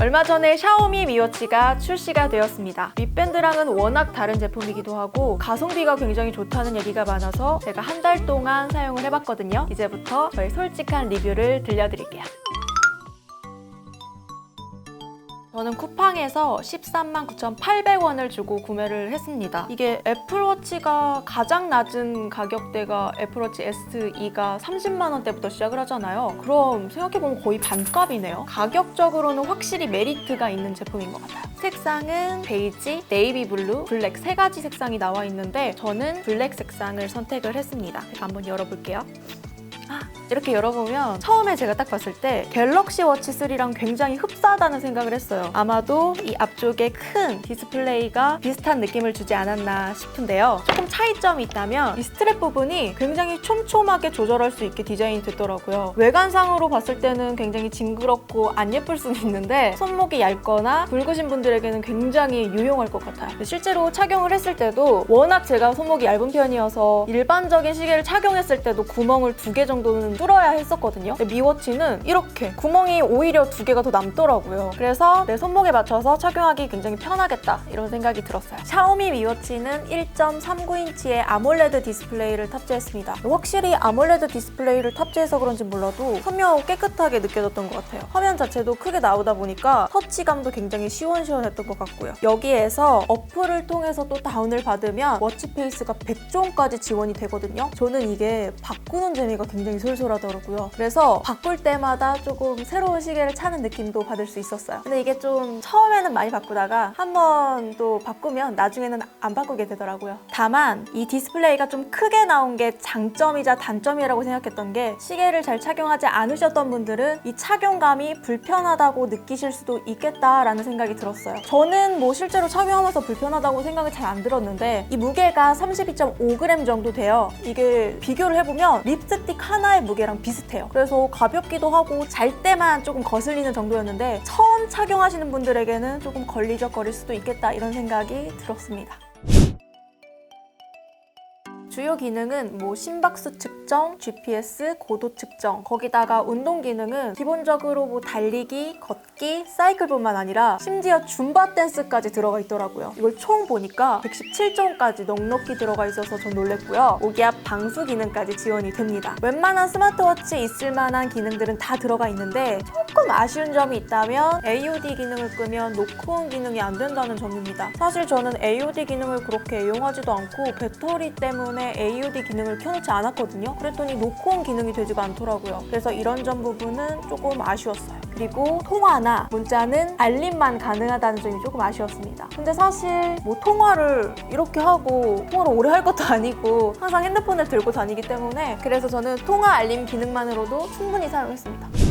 얼마 전에 샤오미 미워치가 출시가 되었습니다. 윗밴드랑은 워낙 다른 제품이기도 하고 가성비가 굉장히 좋다는 얘기가 많아서 제가 한 달 동안 사용을 해봤거든요. 이제부터 저의 솔직한 리뷰를 들려드릴게요. 저는 쿠팡에서 13만 9,800원을 주고 구매를 했습니다. 이게 애플워치가 가장 낮은 가격대가 애플워치 SE가 30만 원대부터 시작을 하잖아요. 그럼 생각해보면 거의 반값이네요. 가격적으로는 확실히 메리트가 있는 제품인 것 같아요. 색상은 베이지, 네이비 블루, 블랙 세 가지 색상이 나와 있는데 저는 블랙 색상을 선택을 했습니다. 한번 열어볼게요. 이렇게 열어보면 처음에 제가 딱 봤을 때 갤럭시 워치 3랑 굉장히 흡사하다는 생각을 했어요. 아마도 이 앞쪽에 큰 디스플레이가 비슷한 느낌을 주지 않았나 싶은데요. 조금 차이점이 있다면 이 스트랩 부분이 굉장히 촘촘하게 조절할 수 있게 디자인이 됐더라고요. 외관상으로 봤을 때는 굉장히 징그럽고 안 예쁠 수는 있는데 손목이 얇거나 굵으신 분들에게는 굉장히 유용할 것 같아요. 실제로 착용을 했을 때도 워낙 제가 손목이 얇은 편이어서 일반적인 시계를 착용했을 때도 구멍을 두 개 정도는 뚫어야 했었거든요. 근데 미워치는 이렇게 구멍이 오히려 두 개가 더 남더라고요. 그래서 내 손목에 맞춰서 착용하기 굉장히 편하겠다 이런 생각이 들었어요. 샤오미 미워치는 1.39인치의 아몰레드 디스플레이를 탑재했습니다. 확실히 아몰레드 디스플레이를 탑재해서 그런지 몰라도 선명하고 깨끗하게 느껴졌던 것 같아요. 화면 자체도 크게 나오다 보니까 터치감도 굉장히 시원시원했던 것 같고요. 여기에서 어플을 통해서 또 다운을 받으면 워치페이스가 100종까지 지원이 되거든요. 저는 이게 바꾸는 재미가 굉장히 솔솔 하더라고요. 그래서 바꿀 때마다 조금 새로운 시계를 차는 느낌도 받을 수 있었어요. 근데 이게 좀 처음에는 많이 바꾸다가 한 번 또 바꾸면 나중에는 안 바꾸게 되더라고요. 다만 이 디스플레이가 좀 크게 나온 게 장점이자 단점이라고 생각했던 게 시계를 잘 착용하지 않으셨던 분들은 이 착용감이 불편하다고 느끼실 수도 있겠다라는 생각이 들었어요. 저는 뭐 실제로 착용하면서 불편하다고 생각이 잘 안 들었는데 이 무게가 32.5g 정도 돼요. 이게 비교를 해보면 립스틱 하나의 무게 랑 비슷해요. 그래서 가볍기도 하고 잘 때만 조금 거슬리는 정도였는데 처음 착용하시는 분들에게는 조금 걸리적거릴 수도 있겠다 이런 생각이 들었습니다. 주요 기능은 뭐 심박수 측정, GPS, 고도 측정, 거기다가 운동 기능은 기본적으로 뭐 달리기, 걷기, 사이클뿐만 아니라 심지어 줌바 댄스까지 들어가 있더라고요. 이걸 총 보니까 117종까지 넉넉히 들어가 있어서 전 놀랬고요. 오기압 방수 기능까지 지원이 됩니다. 웬만한 스마트워치에 있을 만한 기능들은 다 들어가 있는데 조금 아쉬운 점이 있다면 AOD 기능을 끄면 노크온 기능이 안 된다는 점입니다. 사실 저는 AOD 기능을 그렇게 애용하지도 않고 배터리 때문에 AOD 기능을 켜놓지 않았거든요. 그랬더니 노크온 기능이 되지가 않더라고요. 그래서 이런 점 부분은 조금 아쉬웠어요. 그리고 통화나 문자는 알림만 가능하다는 점이 조금 아쉬웠습니다. 근데 사실 뭐 통화를 이렇게 하고 통화를 오래 할 것도 아니고 항상 핸드폰을 들고 다니기 때문에 그래서 저는 통화 알림 기능만으로도 충분히 사용했습니다.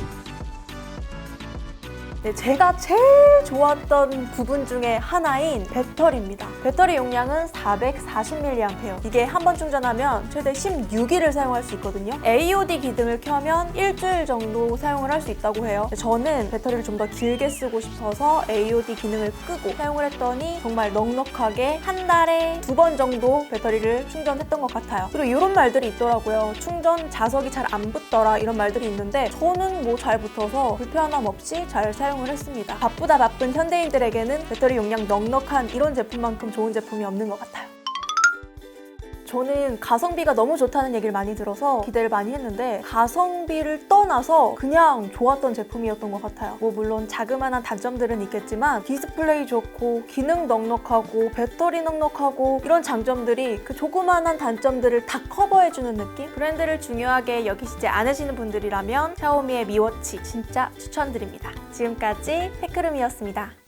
네, 제가 제일 좋았던 부분 중에 하나인 배터리입니다. 배터리 용량은 440mAh. 이게 한 번 충전하면 최대 16일을 사용할 수 있거든요. AOD 기능을 켜면 일주일 정도 사용을 할 수 있다고 해요. 저는 배터리를 좀 더 길게 쓰고 싶어서 AOD 기능을 끄고 사용을 했더니 정말 넉넉하게 한 달에 두 번 정도 배터리를 충전했던 것 같아요. 그리고 이런 말들이 있더라고요. 충전 자석이 잘 안 붙더라 이런 말들이 있는데 저는 뭐 잘 붙어서 불편함 없이 잘 사용 을 했습니다. 바쁘다 바쁜 현대인들에게는 배터리 용량 넉넉한 이런 제품만큼 좋은 제품이 없는 것 같아요. 저는 가성비가 너무 좋다는 얘기를 많이 들어서 기대를 많이 했는데 가성비를 떠나서 그냥 좋았던 제품이었던 것 같아요. 뭐 물론 자그마한 단점들은 있겠지만 디스플레이 좋고 기능 넉넉하고 배터리 넉넉하고 이런 장점들이 그 조그마한 단점들을 다 커버해주는 느낌? 브랜드를 중요하게 여기시지 않으시는 분들이라면 샤오미의 미워치 진짜 추천드립니다. 지금까지 테크름이었습니다.